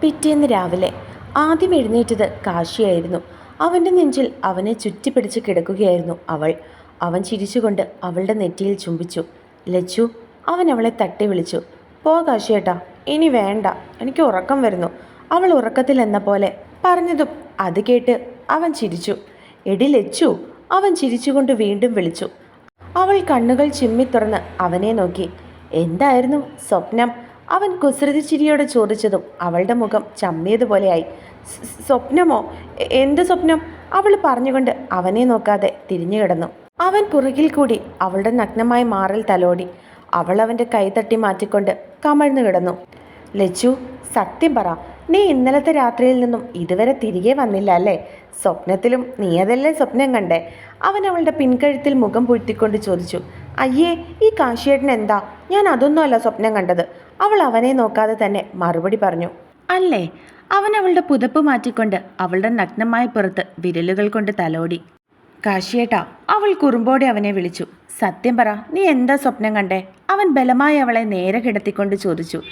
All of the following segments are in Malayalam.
പിറ്റേന്ന് രാവിലെ ആദ്യം എഴുന്നേറ്റത് കാശിയായിരുന്നു. അവന്റെ നെഞ്ചിൽ അവനെ ചുറ്റിപ്പിടിച്ച് കിടക്കുകയായിരുന്നു അവൾ. അവൻ ചിരിച്ചുകൊണ്ട് അവളുടെ നെറ്റിയിൽ ചുംബിച്ചു. ലച്ചു അവൻ അവളെ തട്ടി വിളിച്ചു. പോ കാശിയേട്ടാ ഇനി വേണ്ട എനിക്ക് ഉറക്കം വരുന്നു അവൾ ഉറക്കത്തിൽ എന്ന പോലെ പറഞ്ഞതും അത് കേട്ട് അവൻ ചിരിച്ചു. എടി ലച്ചു അവൻ ചിരിച്ചുകൊണ്ട് വീണ്ടും വിളിച്ചു. അവൾ കണ്ണുകൾ ചിമ്മി തുറന്ന് അവനെ നോക്കി. എന്തായിരുന്നു സ്വപ്നം? അവൻ കുസൃതി ചിരിയോടെ ചോദിച്ചതും അവളുടെ മുഖം ചമ്മിയതുപോലെയായി. "സ്- സ്- സ്വപ്നമോ? എന്ത് സ്വപ്നം? അവൾ പറഞ്ഞുകൊണ്ട് അവനെ നോക്കാതെ തിരിഞ്ഞു കിടന്നു. അവൻ പുറകിൽ കൂടി അവളുടെ നഗ്നമായ മാറിൽ തലോടി. അവൾ അവന്റെ കൈ തട്ടി മാറ്റിക്കൊണ്ട് കമഴ്ന്നു കിടന്നു. ലച്ചു സത്യം പറ. നീ ഇന്നലത്തെ രാത്രിയിൽ നിന്നും ഇതുവരെ തിരികെ വന്നില്ല അല്ലേ? സ്വപ്നത്തിലും നീ അതല്ലേ സ്വപ്നം കണ്ടേ? അവൻ അവളുടെ പിൻകഴുത്തിൽ മുഖം പൂഴ്ത്തിക്കൊണ്ട് ചോദിച്ചു. അയ്യേ ഈ കാശിയേട്ടൻ എന്താ? ഞാൻ അതൊന്നുമല്ല സ്വപ്നം കണ്ടത്. അവൾ അവനെ നോക്കാതെ തന്നെ മറുപടി പറഞ്ഞു. അല്ലേ? അവൻ അവളുടെ പുതപ്പ് മാറ്റിക്കൊണ്ട് അവളുടെ നഗ്നമായ പുറത്ത് വിരലുകൾ കൊണ്ട് തലോടി. കാശിയേട്ടാ അവൾ കുറുമ്പോടെ അവനെ വിളിച്ചു. സത്യം പറ നീ എന്താ സ്വപ്നം കണ്ടേ? അവൻ ബലമായി അവളെ നേരെ കിടത്തിക്കൊണ്ട് ചോദിച്ചു.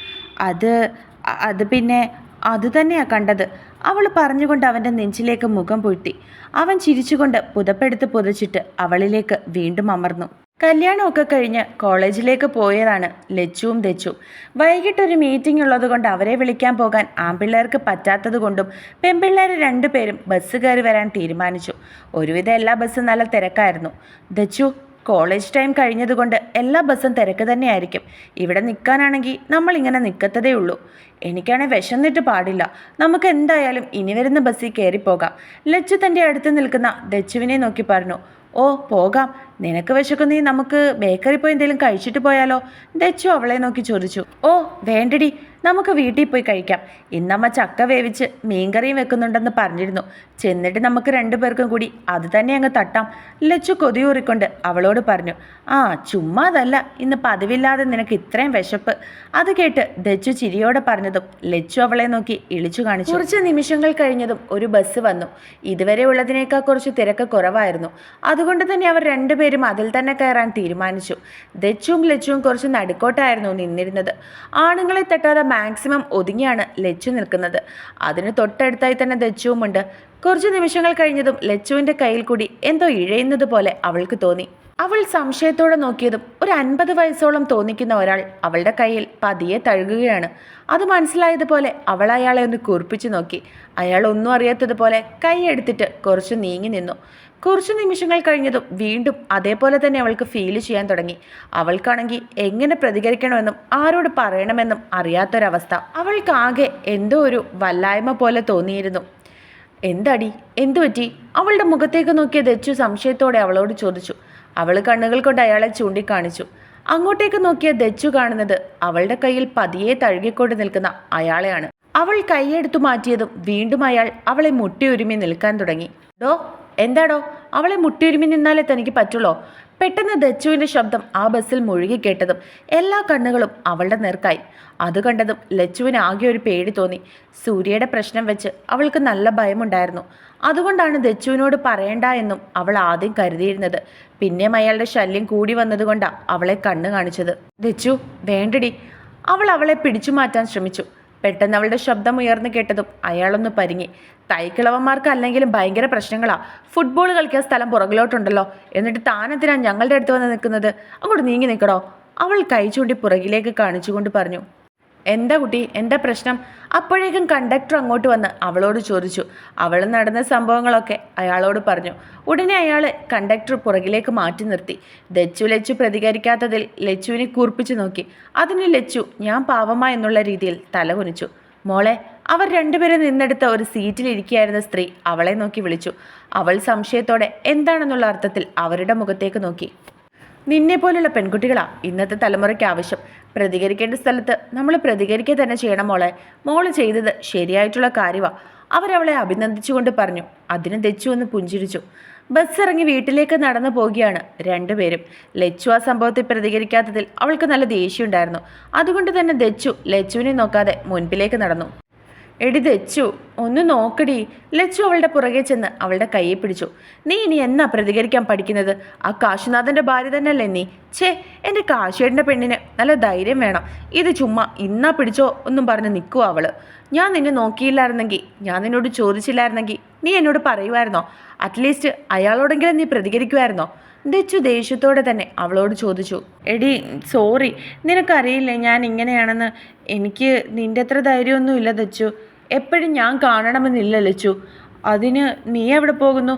അത് അത് പിന്നെ അത് തന്നെയാ കണ്ടത്. അവൾ പറഞ്ഞുകൊണ്ട് അവന്റെ നെഞ്ചിലേക്ക് മുഖം പൂഴ്ത്തി. അവൻ ചിരിച്ചുകൊണ്ട് പുതപ്പെടുത്ത് പുതച്ചിട്ട് അവളിലേക്ക് വീണ്ടും അമർന്നു. കല്യാണമൊക്കെ കഴിഞ്ഞ് കോളേജിലേക്ക് പോയതാണ് ലച്ചുവും തെച്ചും വൈകിട്ടൊരു മീറ്റിംഗ് ഉള്ളതുകൊണ്ട് അവരെ വിളിക്കാൻ പോകാൻ ആൺപിള്ളേർക്ക് പറ്റാത്തത് കൊണ്ടും പെൺപിള്ളേർ രണ്ടുപേരും ബസ് കയറി വരാൻ തീരുമാനിച്ചു. ഒരുവിധം എല്ലാ ബസ്സും നല്ല തിരക്കായിരുന്നു. ദച്ചു കോളേജ് ടൈം കഴിഞ്ഞതുകൊണ്ട് എല്ലാ ബസ്സും തിരക്ക് തന്നെയായിരിക്കും. ഇവിടെ നിൽക്കാനാണെങ്കിൽ നമ്മളിങ്ങനെ നിൽക്കത്തതേ ഉള്ളൂ. എനിക്കാണെ വിശന്നിട്ട് പാടില്ല. നമുക്ക് എന്തായാലും ഇനി വരുന്ന ബസ്സിൽ കയറിപ്പോകാം ലച്ചു തന്റെ അടുത്ത് നിൽക്കുന്ന ദച്ചുവിനെ നോക്കി പറഞ്ഞു ഓ പോകാം. നിനക്ക് നീ നമുക്ക് ബേക്കറി പോയി എന്തെങ്കിലും കഴിച്ചിട്ട് പോയാലോ? ദച്ചു അവളെ നോക്കി ചോദിച്ചു. ഓ വേണ്ടടി നമുക്ക് വീട്ടിൽ പോയി കഴിക്കാം. ഇന്നമ്മ ചക്ക വേവിച്ച് മീൻകറിയും വെക്കുന്നുണ്ടെന്ന് പറഞ്ഞിരുന്നു. ചെന്നിട്ട് നമുക്ക് രണ്ടു പേർക്കും കൂടി അത് തന്നെ അങ്ങ് തട്ടാം. ലച്ചു കൊതിയൂറിക്കൊണ്ട് അവളോട് പറഞ്ഞു ആ ചുമ്മാതല്ല ഇന്ന് പതിവില്ലാതെ നിനക്ക് ഇത്രയും വിശപ്പ്. അത് കേട്ട് ദച്ചു ചിരിയോടെ പറഞ്ഞതും ലച്ചു അവളെ നോക്കി ഇളിച്ചു കാണിച്ചു. കുറച്ച് നിമിഷങ്ങൾ കഴിഞ്ഞതും ഒരു ബസ് വന്നു. ഇതുവരെ ഉള്ളതിനേക്കാൾ കുറച്ച് തിരക്ക് കുറവായിരുന്നു. അതുകൊണ്ട് തന്നെ അവർ രണ്ടുപേരും അതിൽ തന്നെ കയറാൻ തീരുമാനിച്ചു. ദച്ചും ലച്ചുവും കുറച്ച് നടുക്കോട്ടായിരുന്നു നിന്നിരുന്നത്. ആണുങ്ങളെ തട്ടാതെ മാക്സിമം ഒതുങ്ങിയാണ് ലച്ചു നിൽക്കുന്നത്. അതിന് തൊട്ടടുത്തായി തന്നെ ദച്ചുവുമുണ്ട്. കുറച്ച് നിമിഷങ്ങൾ കഴിഞ്ഞതും ലച്ചുവിന്റെ കയ്യിൽ കൂടി എന്തോ ഇഴയുന്നത് പോലെ അവൾക്ക് തോന്നി. അവൾ സംശയത്തോടെ നോക്കിയതും ഒരു അൻപത് വയസ്സോളം തോന്നിക്കുന്ന ഒരാൾ അവളുടെ കയ്യിൽ പതിയെ തഴുകുകയാണ്. അത് മനസ്സിലായതുപോലെ അവൾ അയാളെ ഒന്ന് കുറിപ്പിച്ചു നോക്കി. അയാൾ ഒന്നും അറിയാത്തതുപോലെ കൈ എടുത്തിട്ട് കുറച്ച് നീങ്ങി നിന്നു. കുറച്ച് നിമിഷങ്ങൾ കഴിഞ്ഞതും വീണ്ടും അതേപോലെ തന്നെ അവൾക്ക് ഫീൽ ചെയ്യാൻ തുടങ്ങി. അവൾക്കാണെങ്കിൽ എങ്ങനെ പ്രതികരിക്കണമെന്നും ആരോട് പറയണമെന്നും അറിയാത്തൊരവസ്ഥ. അവൾക്കാകെ എന്തോ ഒരു വല്ലായ്മ പോലെ തോന്നിയിരുന്നു. എന്തടി? എന്തു പറ്റി അവളുടെ മുഖത്തേക്ക് നോക്കിയ ദച്ചു സംശയത്തോടെ അവളോട് ചോദിച്ചു. അവൾ കണ്ണുകൾ കൊണ്ട് അയാളെ ചൂണ്ടിക്കാണിച്ചു. അങ്ങോട്ടേക്ക് നോക്കിയ ദച്ചു കാണുന്നത് അവളുടെ കയ്യിൽ പതിയെ തഴുകിക്കൊണ്ട് നിൽക്കുന്ന അയാളെയാണ്. അവൾ കൈയെടുത്തു മാറ്റിയതും വീണ്ടും അയാൾ അവളെ മുട്ടിയൊരുമി നിൽക്കാൻ തുടങ്ങി. ഡോ എന്താടോ? അവളെ മുട്ടിയൊരുമി നിന്നാലേ തനിക്ക് പറ്റുള്ളോ? പെട്ടെന്ന് ദച്ചുവിന്റെ ശബ്ദം ആ ബസ്സിൽ മുഴുകി കേട്ടതും എല്ലാ കണ്ണുകളും അവളുടെ നേർക്കായി. അത് കണ്ടതും ലച്ചുവിന് ആകെ ഒരു പേടി തോന്നി. സൂര്യയുടെ പ്രശ്നം വെച്ച് അവൾക്ക് നല്ല ഭയമുണ്ടായിരുന്നു. അതുകൊണ്ടാണ് ദച്ചുവിനോട് പറയണ്ട എന്നും അവൾ ആദ്യം കരുതിയിരുന്നത്. പിന്നെയും അയാളുടെ ശല്യം കൂടി വന്നതുകൊണ്ടാണ് അവളെ കണ്ണു കാണിച്ചത്. ദച്ചു വേണ്ടടി. അവൾ അവളെ പിടിച്ചു മാറ്റാൻ ശ്രമിച്ചു. പെട്ടെന്ന് അവളുടെ ശബ്ദം ഉയർന്നു കേട്ടതും അയാളൊന്ന് പരിങ്ങി. തൈക്കിളവന്മാർക്ക് അല്ലെങ്കിലും ഭയങ്കര പ്രശ്നങ്ങളാ. ഫുട്ബോൾ കളിക്കാൻ സ്ഥലം പുറകിലോട്ടുണ്ടല്ലോ. എന്നിട്ട് താനെന്തിനാണ് ഞങ്ങളുടെ അടുത്ത് വന്ന് നിൽക്കുന്നത്? അങ്ങോട്ട് നീങ്ങി നിൽക്കണോ അവൾ കൈ ചൂണ്ടി പുറകിലേക്ക് കാണിച്ചുകൊണ്ട് പറഞ്ഞു. എന്താ കുട്ടി? എന്താ പ്രശ്നം? അപ്പോഴേക്കും കണ്ടക്ടർ അങ്ങോട്ട് വന്ന് അവളോട് ചോദിച്ചു. അവൾ നടന്ന സംഭവങ്ങളൊക്കെ അയാളോട് പറഞ്ഞു. ഉടനെ അയാൾ കണ്ടക്ടർ പുറകിലേക്ക് മാറ്റി നിർത്തി. ലച്ചു ലച്ചു പ്രതികരിക്കാത്തതിൽ ലച്ചുവിനെ കൂർപ്പിച്ചു നോക്കി. അതിന് ലച്ചു ഞാൻ പാവമാ എന്നുള്ള രീതിയിൽ തല കുനിച്ചു. മോളെ അവർ രണ്ടുപേരും നിന്നെടുത്ത ഒരു സീറ്റിൽ സീറ്റിലിരിക്കുകയായിരുന്ന സ്ത്രീ അവളെ നോക്കി വിളിച്ചു. അവൾ സംശയത്തോടെ എന്താണെന്നുള്ള അർത്ഥത്തിൽ അവരുടെ മുഖത്തേക്ക് നോക്കി. നിന്നെ പോലുള്ള പെൺകുട്ടികളാ ഇന്നത്തെ തലമുറയ്ക്ക് ആവശ്യം. പ്രതികരിക്കേണ്ട സ്ഥലത്ത് നമ്മൾ പ്രതികരിക്കുക തന്നെ ചെയ്യണം മോളെ. മോൾ ചെയ്തത് ശരിയായിട്ടുള്ള കാര്യമാണ് അവരവളെ അഭിനന്ദിച്ചുകൊണ്ട് പറഞ്ഞു. അതിന് തെച്ചു പുഞ്ചിരിച്ചു. ബസ് ഇറങ്ങി വീട്ടിലേക്ക് നടന്നു പോവുകയാണ് രണ്ടുപേരും. ലച്ചു ആ സംഭവത്തിൽ പ്രതികരിക്കാത്തതിൽ അവൾക്ക് നല്ല ദേഷ്യമുണ്ടായിരുന്നു. അതുകൊണ്ട് തന്നെ ദച്ചു ലച്ചുവിനെ നോക്കാതെ മുൻപിലേക്ക് നടന്നു. എടി തെച്ചു ഒന്ന് നോക്കടി. ലച്ചു അവളുടെ പുറകെ ചെന്ന് അവളുടെ കയ്യെ പിടിച്ചു. നീ ഇനി എന്നാ പ്രതികരിക്കാൻ പഠിക്കുന്നത്? ആ കാശുനാഥന്റെ ഭാര്യ തന്നെയല്ലേ നീ? ഛേ എന്റെ കാശേടിന്റെ പെണ്ണിന് നല്ല ധൈര്യം വേണം. ഇത് ചുമ്മാ ഇന്നാ പിടിച്ചോ ഒന്നും പറഞ്ഞ് നിൽക്കുവാ അവൾ. ഞാൻ നിന്നെ നോക്കിയില്ലായിരുന്നെങ്കിൽ ഞാൻ നിന്നോട് ചോദിച്ചില്ലായിരുന്നെങ്കിൽ നീ എന്നോട് പറയുമായിരുന്നോ അറ്റ്ലീസ്റ്റ് അയാളോടെങ്കിലും നീ പ്രതികരിക്കുമായിരുന്നോ ദച്ചു ദേഷ്യത്തോടെ തന്നെ അവളോട് ചോദിച്ചു എടി സോറി നിനക്കറിയില്ലേ ഞാൻ ഇങ്ങനെയാണെന്ന്? എനിക്ക് നിന്റെ അത്ര ധൈര്യമൊന്നുമില്ല ദച്ചു. എപ്പോഴും ഞാൻ കാണണമെന്നില്ല ലച്ചു. അതിന് നീ എവിടെ പോകുന്നു?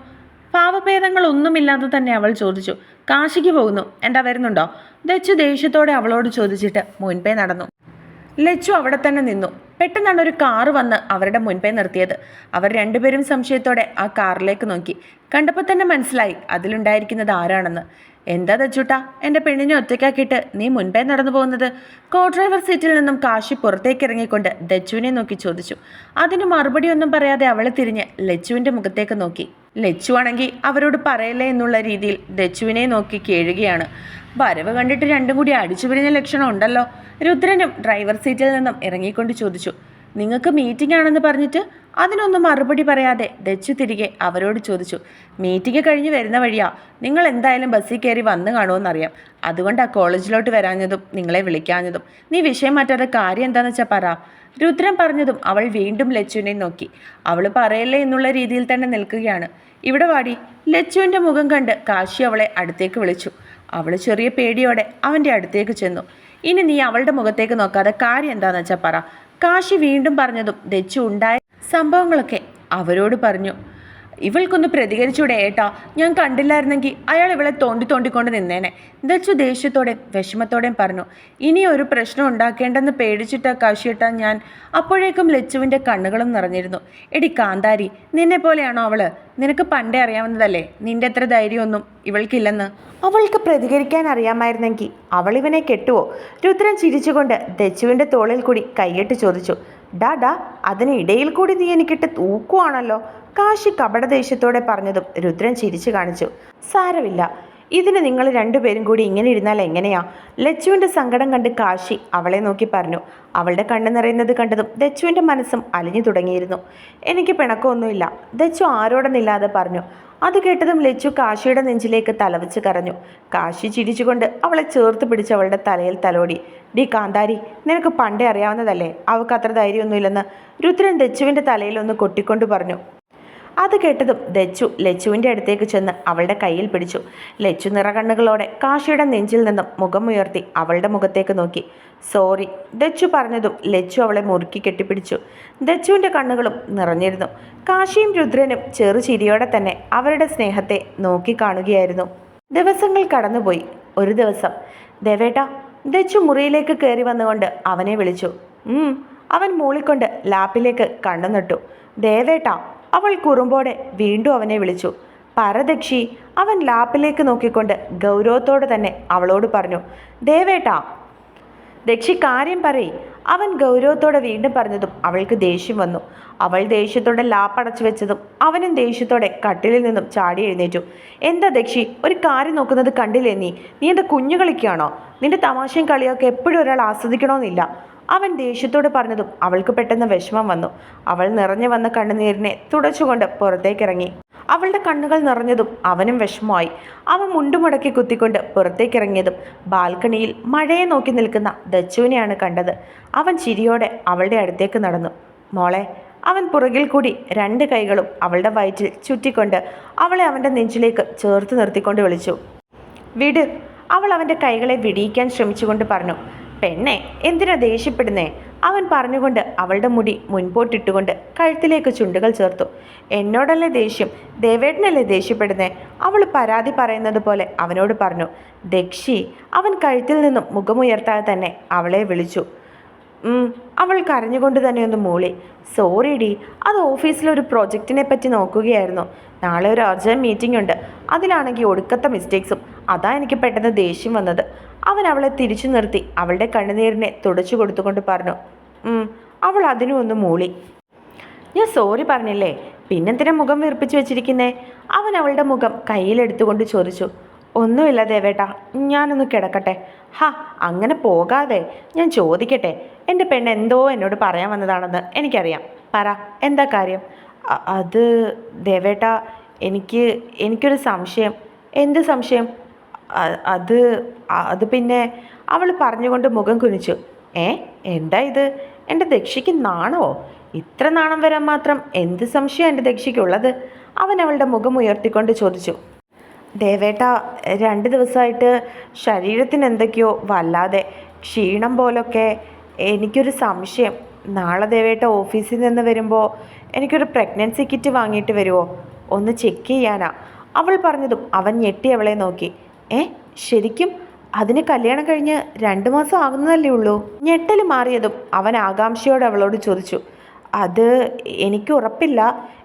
പാവഭേദങ്ങളൊന്നുമില്ലാതെ തന്നെ അവൾ ചോദിച്ചു. കാശിക്ക് പോകുന്നു. എന്താ വരുന്നുണ്ടോ? ദച്ചു ദേഷ്യത്തോടെ അവളോട് ചോദിച്ചിട്ട് മുൻപേ നടന്നു. ലച്ചു അവിടെ തന്നെ നിന്നു. പെട്ടെന്നാണ് ഒരു കാർ വന്ന് അവരുടെ മുൻപേ നിർത്തിയത്. അവർ രണ്ടുപേരും സംശയത്തോടെ ആ കാറിലേക്ക് നോക്കി. കണ്ടപ്പോൾ തന്നെ മനസ്സിലായി അതിലുണ്ടായിരിക്കുന്നത് ആരാണെന്ന്. എന്താ ദച്ചുട്ടാ എന്റെ പെണ്ണിനെ ഒറ്റയ്ക്കാക്കിയിട്ട് നീ മുൻപേ നടന്നു പോകുന്നത്? കോ ഡ്രൈവർ സീറ്റിൽ നിന്നും കാശി പുറത്തേക്ക് ഇറങ്ങിക്കൊണ്ട് ദച്ചുവിനെ നോക്കി ചോദിച്ചു. അതിന് മറുപടി ഒന്നും പറയാതെ അവളെ തിരിഞ്ഞ് ലച്ചുവിന്റെ മുഖത്തേക്ക് നോക്കി. ലച്ചു ആണെങ്കിൽ അവരോട് പറയല്ലേ എന്നുള്ള രീതിയിൽ ദച്ചുവിനെ നോക്കി കേഴുകയാണ്. വരവ് കണ്ടിട്ട് രണ്ടും കൂടി അടിച്ചു പിരിഞ്ഞ ലക്ഷണം ഉണ്ടല്ലോ. രുദ്രനും ഡ്രൈവർ സീറ്റിൽ നിന്നും ഇറങ്ങിക്കൊണ്ട് ചോദിച്ചു നിങ്ങൾക്ക് മീറ്റിംഗ് ആണെന്ന് പറഞ്ഞിട്ട് അതിനൊന്നും മറുപടി പറയാതെ ദച്ചു തിരികെ അവരോട് ചോദിച്ചു മീറ്റിംഗ് കഴിഞ്ഞ് വരുന്ന വഴിയാ? നിങ്ങൾ എന്തായാലും ബസ്സിൽ കയറി വന്നു കാണുമെന്നറിയാം അതുകൊണ്ടാണ് കോളേജിലോട്ട് വരാഞ്ഞതും നിങ്ങളെ വിളിക്കാഞ്ഞതും. നീ വിഷയം മാറ്റാതെ കാര്യം എന്താണെന്ന് വെച്ചാൽ പറ. രുദ്രൻ പറഞ്ഞതും അവൾ വീണ്ടും ലച്ചുവിനെ നോക്കി. അവൾ പറയല്ലേ എന്നുള്ള രീതിയിൽ തന്നെ നിൽക്കുകയാണ്. ഇവിടെ വാടി. ലച്ചുവിന്റെ മുഖം കണ്ട് കാശി അവളെ അടുത്തേക്ക് വിളിച്ചു. അവൾ ചെറിയ പേടിയോടെ അവന്റെ അടുത്തേക്ക് ചെന്നു. ഇനി നീ അവളുടെ മുഖത്തേക്ക് നോക്കാതെ കാര്യം എന്താണെന്ന് വെച്ചാൽ പറ. കാശി വീണ്ടും പറഞ്ഞതും ദച്ചു ഉണ്ടായ സംഭവങ്ങളൊക്കെ അവരോട് പറഞ്ഞു. ഇവൾക്കൊന്ന് പ്രതികരിച്ചൂടെ ഏട്ടാ. ഞാൻ കണ്ടില്ലായിരുന്നെങ്കിൽ അയാൾ ഇവളെ തോണ്ടി തോണ്ടിക്കൊണ്ട് നിന്നേനെ. ദച്ചു ദേഷ്യത്തോടെയും വിഷമത്തോടെയും പറഞ്ഞു ഇനി ഒരു പ്രശ്നം ഉണ്ടാക്കേണ്ടെന്ന് പേടിച്ചിട്ട കാശിയിട്ടാ ഞാൻ അപ്പോഴേക്കും ലച്ചുവിന്റെ കണ്ണുകളും നിറഞ്ഞിരുന്നു. എടി കാന്താരി നിന്നെ പോലെയാണോ അവൾ? നിനക്ക് പണ്ടേ അറിയാവുന്നതല്ലേ? നിന്റെ അത്ര ധൈര്യമൊന്നും ഇവൾക്കില്ലെന്ന്. അവൾക്ക് പ്രതികരിക്കാൻ അറിയാമായിരുന്നെങ്കിൽ അവൾ ഇവനെ കെട്ടുവോ? രുദ്രൻ ചിരിച്ചുകൊണ്ട് ദച്ചുവിന്റെ തോളിൽ കൂടി കൈയിട്ട് ചോദിച്ചു ഡാ അതിനിടയിൽ കൂടി നീ എനിക്കിട്ട് തൂക്കുവാണല്ലോ. കാശി കപടദേഷ്യത്തോടെ പറഞ്ഞതും രുദ്രൻ ചിരിച്ചു കാണിച്ചു. സാരമില്ല. ഇതിന് നിങ്ങൾ രണ്ടുപേരും കൂടി ഇങ്ങനെ ഇരുന്നാൽ എങ്ങനെയാ? ലച്ചുവിന്റെ സങ്കടം കണ്ട് കാശി അവളെ നോക്കി പറഞ്ഞു. അവളുടെ കണ്ണ് നിറയുന്നത് കണ്ടതും ദച്ചുവിന്റെ മനസ്സും അലിഞ്ഞു തുടങ്ങിയിരുന്നു. എനിക്ക് പിണക്കമൊന്നുമില്ല. ദച്ചു ആരോടെന്നില്ലാതെ പറഞ്ഞു. അത് കേട്ടതും ലച്ചു കാശിയുടെ നെഞ്ചിലേക്ക് തലവച്ച് കരഞ്ഞു. കാശി ചിരിച്ചുകൊണ്ട് അവളെ ചേർത്ത് പിടിച്ച് അവളുടെ തലയിൽ തലോടി. ഡി കാന്താരി നിനക്ക് പണ്ടേ അറിയാവുന്നതല്ലേ? അവൾക്ക് അത്ര ധൈര്യമൊന്നുമില്ലെന്ന്. രുദ്രൻ ദച്ചുവിന്റെ തലയിൽ ഒന്ന് കൊട്ടിക്കൊണ്ട് പറഞ്ഞു. അത് കേട്ടതും ദച്ചു ലച്ചുവിന്റെ അടുത്തേക്ക് ചെന്ന് അവളുടെ കയ്യിൽ പിടിച്ചു. ലച്ചു നിറകണ്ണുകളോടെ കാശിയുടെ നെഞ്ചിൽ നിന്നും മുഖമുയർത്തി അവളുടെ മുഖത്തേക്ക് നോക്കി. സോറി ദച്ചു പറഞ്ഞതും ലച്ചു അവളെ മുറുക്കി കെട്ടിപ്പിടിച്ചു. ദച്ചുവിന്റെ കണ്ണുകളും നിറഞ്ഞിരുന്നു. കാശിയും രുദ്രനും ചെറു ചിരിയോടെ തന്നെ അവരുടെ സ്നേഹത്തെ നോക്കിക്കാണുകയായിരുന്നു ദിവസങ്ങൾ കടന്നുപോയി. ഒരു ദിവസം. ദേവേട്ട ദച്ചു മുറിയിലേക്ക് കയറി വന്നുകൊണ്ട് അവനെ വിളിച്ചു. അവൻ മൂളിക്കൊണ്ട് ലാപ്പിലേക്ക് കണ്ണു നട്ടു ദേവേട്ട അവൾ കുറുമ്പോടെ വീണ്ടും അവനെ വിളിച്ചു. പരദക്ഷി അവൻ ലാപ്പിലേക്ക് നോക്കിക്കൊണ്ട് ഗൗരവത്തോടെ തന്നെ അവളോട് പറഞ്ഞു ദേവേട്ടാ. ദക്ഷി കാര്യം പറയ്. അവൻ ഗൗരവത്തോടെ വീണ്ടും പറഞ്ഞതും അവൾക്ക് ദേഷ്യം വന്നു. അവൾ ദേഷ്യത്തോടെ ലാപ്പടച്ചു വെച്ചതും അവനും ദേഷ്യത്തോടെ കട്ടിലിൽ നിന്നും ചാടി എഴുന്നേറ്റു. എന്താ ദക്ഷി ഒരു കാര്യം നോക്കുന്നത് കണ്ടില്ലേ നീ? നീ എന്താ കുഞ്ഞു കളിക്കുകയാണോ നിന്റെ തമാശയും കളിയൊക്കെ എപ്പോഴും ഒരാൾ ആസ്വദിക്കണമെന്നില്ല അവൻ ദേഷ്യത്തോട് പറഞ്ഞതും അവൾക്ക് പെട്ടെന്ന് വിഷമം വന്നു. അവൾ നിറഞ്ഞു വന്ന കണ്ണുനീരിനെ തുടച്ചുകൊണ്ട് പുറത്തേക്കിറങ്ങി. അവളുടെ കണ്ണുകൾ നിറഞ്ഞതും അവനും വിഷമമായി. അവൻ മുണ്ടുമുടക്കി കുത്തിക്കൊണ്ട് പുറത്തേക്കിറങ്ങിയതും ബാൽക്കണിയിൽ മഴയെ നോക്കി നിൽക്കുന്ന ദച്ചുവിനെയാണ് കണ്ടത്. അവൻ ചിരിയോടെ അവളുടെ അടുത്തേക്ക് നടന്നു. മോളെ അവൻ പുറകിൽ കൂടി രണ്ട് കൈകളും അവളുടെ വയറ്റിൽ ചുറ്റിക്കൊണ്ട് അവളെ അവന്റെ നെഞ്ചിലേക്ക് ചേർത്ത് നിർത്തിക്കൊണ്ട് വിളിച്ചു. വിട് അവൾ അവന്റെ കൈകളെ വിടിയിക്കാൻ ശ്രമിച്ചുകൊണ്ട് പറഞ്ഞു. പെണ്ണെ എന്തിനാ ദേഷ്യപ്പെടുന്നേ? അവൻ പറഞ്ഞുകൊണ്ട് അവളുടെ മുടി മുൻപോട്ടിട്ടുകൊണ്ട് കഴുത്തിലേക്ക് ചുണ്ടുകൾ ചേർത്തു. എന്നോടല്ലേ ദേഷ്യം? ദേവേട്ടനല്ലേ ദേഷ്യപ്പെടുന്നേ? അവൾ പരാതി പറയുന്നത് പോലെ അവനോട് പറഞ്ഞു. ദക്ഷി അവൻ കഴുത്തിൽ നിന്നും മുഖമുയർത്താതെ തന്നെ അവളെ വിളിച്ചു. അവൾ കരഞ്ഞുകൊണ്ട് തന്നെ ഒന്ന് മൂളി. സോറി ഡി അത് ഓഫീസിലൊരു പ്രോജക്റ്റിനെ പറ്റി നോക്കുകയായിരുന്നു. നാളെ ഒരു അർജന്റ് മീറ്റിംഗ് ഉണ്ട്. അതിലാണെങ്കിൽ ഒടുക്കത്തെ മിസ്റ്റേക്സും. അതാ എനിക്ക് പെട്ടെന്ന് ദേഷ്യം വന്നത്. അവൻ അവളെ തിരിച്ചു നിർത്തി. അവളുടെ കണ്ണുനീരിനെ തുടച്ചു കൊടുത്തുകൊണ്ട് പറഞ്ഞു അവൾ അതിനും ഒന്ന് മൂളി. ഞാൻ സോറി പറഞ്ഞില്ലേ? പിന്നെന്തിനാ മുഖം വീർപ്പിച്ച് വെച്ചിരിക്കുന്നേ? അവൻ അവളുടെ മുഖം കയ്യിലെടുത്തുകൊണ്ട് ചോദിച്ചു ഒന്നുമില്ല ദേവേട്ടാ ഞാനൊന്ന് കിടക്കട്ടെ. ഹാ അങ്ങനെ പോകാതെ. ഞാൻ ചോദിക്കട്ടെ എന്റെ പെണ്ണ് എന്തോ എന്നോട് പറയാൻ വന്നതാണെന്ന് എനിക്കറിയാം. പറ എന്താ കാര്യം? അത് ദേവേട്ട എനിക്ക് എനിക്കൊരു സംശയം. എന്ത് സംശയം? അത് അത് പിന്നെ അവൾ പറഞ്ഞുകൊണ്ട് മുഖം കുനിച്ചു. ഏ എന്താ ഇത്? എന്റെ ദക്ഷിക്ക് നാണമോ ഇത്ര നാണം വരാൻ മാത്രം എന്ത് സംശയം എന്റെ ദക്ഷിക്കുള്ളത്? അവൻ അവളുടെ മുഖം ഉയർത്തിക്കൊണ്ട് ചോദിച്ചു. ദേവേട്ട രണ്ട് ദിവസമായിട്ട് ശരീരത്തിന് എന്തൊക്കെയോ വല്ലാതെ ക്ഷീണം പോലൊക്കെ എനിക്കൊരു സംശയം. നാളെ ദേവേട്ട ഓഫീസിൽ നിന്ന് വരുമ്പോൾ എനിക്കൊരു പ്രഗ്നൻസി കിറ്റ് വാങ്ങിയിട്ട് വരുമോ ഒന്ന് ചെക്ക് ചെയ്യാനാ. അവൾ പറഞ്ഞതും അവൻ ഞെട്ടി അവളെ നോക്കി. ഏ ശരിക്കും? അതിന് കല്യാണം കഴിഞ്ഞ് രണ്ട് മാസം ആകുന്നതല്ലേ ഉള്ളൂ? ഞെട്ടൽ മാറിയതും അവൻ ആകാംക്ഷയോടെ അവളോട് ചോദിച്ചു. അത് എനിക്ക് ഉറപ്പില്ല.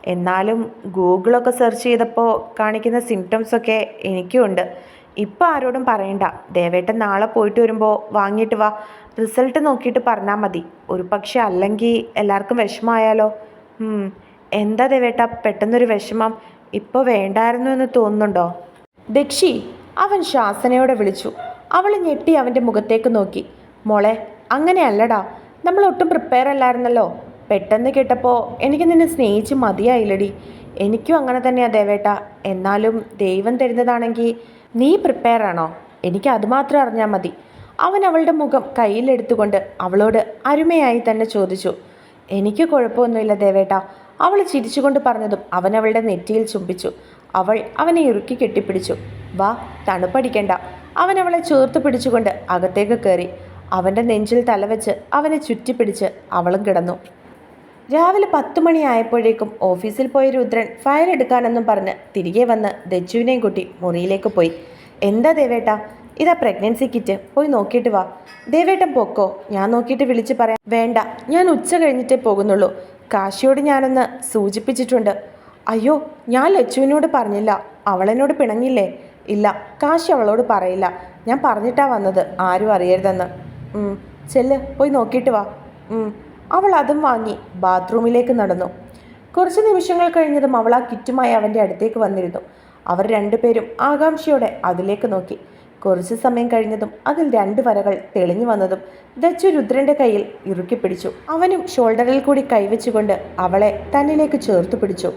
എന്നാലും ഗൂഗിളൊക്കെ സെർച്ച് ചെയ്തപ്പോൾ കാണിക്കുന്ന സിംറ്റംസൊക്കെ ഒക്കെ എനിക്കും ഉണ്ട്. ഇപ്പം ആരോടും പറയണ്ട. ദേവേട്ടൻ നാളെ പോയിട്ട് വരുമ്പോൾ വാങ്ങിയിട്ട് വാ. റിസൾട്ട് നോക്കിയിട്ട് പറഞ്ഞാൽ മതി. ഒരു പക്ഷെ അല്ലെങ്കിൽ എല്ലാവർക്കും വിഷമമായാലോ? എന്താ ദേവേട്ട പെട്ടെന്നൊരു വിഷമം? ഇപ്പോൾ വേണ്ടായിരുന്നു എന്ന് തോന്നുന്നുണ്ടോ? ദക്ഷി അവൻ ശാസനയോടെ വിളിച്ചു. അവൾ ഞെട്ടി അവന്റെ മുഖത്തേക്ക് നോക്കി. മോളെ അങ്ങനെയല്ലടാ. നമ്മൾ ഒട്ടും പ്രിപ്പയർ അല്ലായിരുന്നല്ലോ. പെട്ടെന്ന് കേട്ടപ്പോൾ എനിക്ക് നിന്നെ സ്നേഹിച്ച് മതിയായില്ലടി. എനിക്കും അങ്ങനെ തന്നെയാ ദേവേട്ട. എന്നാലും ദൈവം തരുന്നതാണെങ്കിൽ നീ പ്രിപ്പയർ ആണോ? എനിക്ക് അതുമാത്രം അറിഞ്ഞാൽ മതി. അവൻ അവളുടെ മുഖം കയ്യിലെടുത്തുകൊണ്ട് അവളോട് അരുമയായി തന്നെ ചോദിച്ചു. എനിക്ക് കുഴപ്പമൊന്നുമില്ല ദേവേട്ട. അവൾ ചിരിച്ചുകൊണ്ട് പറഞ്ഞതും അവൻ അവളുടെ നെറ്റിയിൽ ചുംബിച്ചു. അവൾ അവനെ ഇറുക്കി കെട്ടിപ്പിടിച്ചു. വാ തണുപ്പടിക്കണ്ട അവൻ അവളെ ചേർത്ത് പിടിച്ചുകൊണ്ട് അകത്തേക്ക് കയറി. അവന്റെ നെഞ്ചിൽ തലവെച്ച് അവനെ ചുറ്റിപ്പിടിച്ച് അവളും കിടന്നു. രാവിലെ പത്ത് മണിയായപ്പോഴേക്കും ഓഫീസിൽ പോയ രുദ്രൻ ഫയൽ എടുക്കാനെന്നും പറഞ്ഞ് തിരികെ വന്ന് ദച്ചുവിനെയും കൂട്ടി മുറിയിലേക്ക് പോയി. എന്താ ദേവേട്ട? ഇതാ പ്രഗ്നൻസി കിറ്റ് പോയി നോക്കിയിട്ട് വാ. ദേവേട്ടൻ പൊക്കോ? ഞാൻ നോക്കിയിട്ട് വിളിച്ച് പറയാം. വേണ്ട ഞാൻ ഉച്ച കഴിഞ്ഞിട്ടേ പോകുന്നുള്ളൂ. കാശിയോട് ഞാനൊന്ന് സൂചിപ്പിച്ചിട്ടുണ്ട്. അയ്യോ ഞാൻ ലച്ചുവിനോട് പറഞ്ഞില്ല. അവളെന്നോട് പിണങ്ങില്ലേ? ഇല്ല കാശി അവളോട് പറയില്ല. ഞാൻ പറഞ്ഞിട്ടാ വന്നത് ആരും അറിയരുതെന്ന്. ചെല്ല് പോയി നോക്കിയിട്ട് വാ. അവൾ അതും വാങ്ങി ബാത്റൂമിലേക്ക് നടന്നു. കുറച്ച് നിമിഷങ്ങൾ കഴിഞ്ഞതും അവൾ ആ കിറ്റുമായി അവന്റെ അടുത്തേക്ക് വന്നിരുന്നു. അവർ രണ്ടുപേരും ആകാംക്ഷയോടെ അതിലേക്ക് നോക്കി. കുറച്ച് സമയം കഴിഞ്ഞതും അതിൽ രണ്ട് വരകൾ തെളിഞ്ഞു വന്നതും ദച്ചു രുദ്രന്റെ കയ്യിൽ ഇറുക്കി പിടിച്ചു. അവനും ഷോൾഡറിൽ കൂടി കൈവച്ചുകൊണ്ട് അവളെ തന്നിലേക്ക് ചേർത്ത് പിടിച്ചു.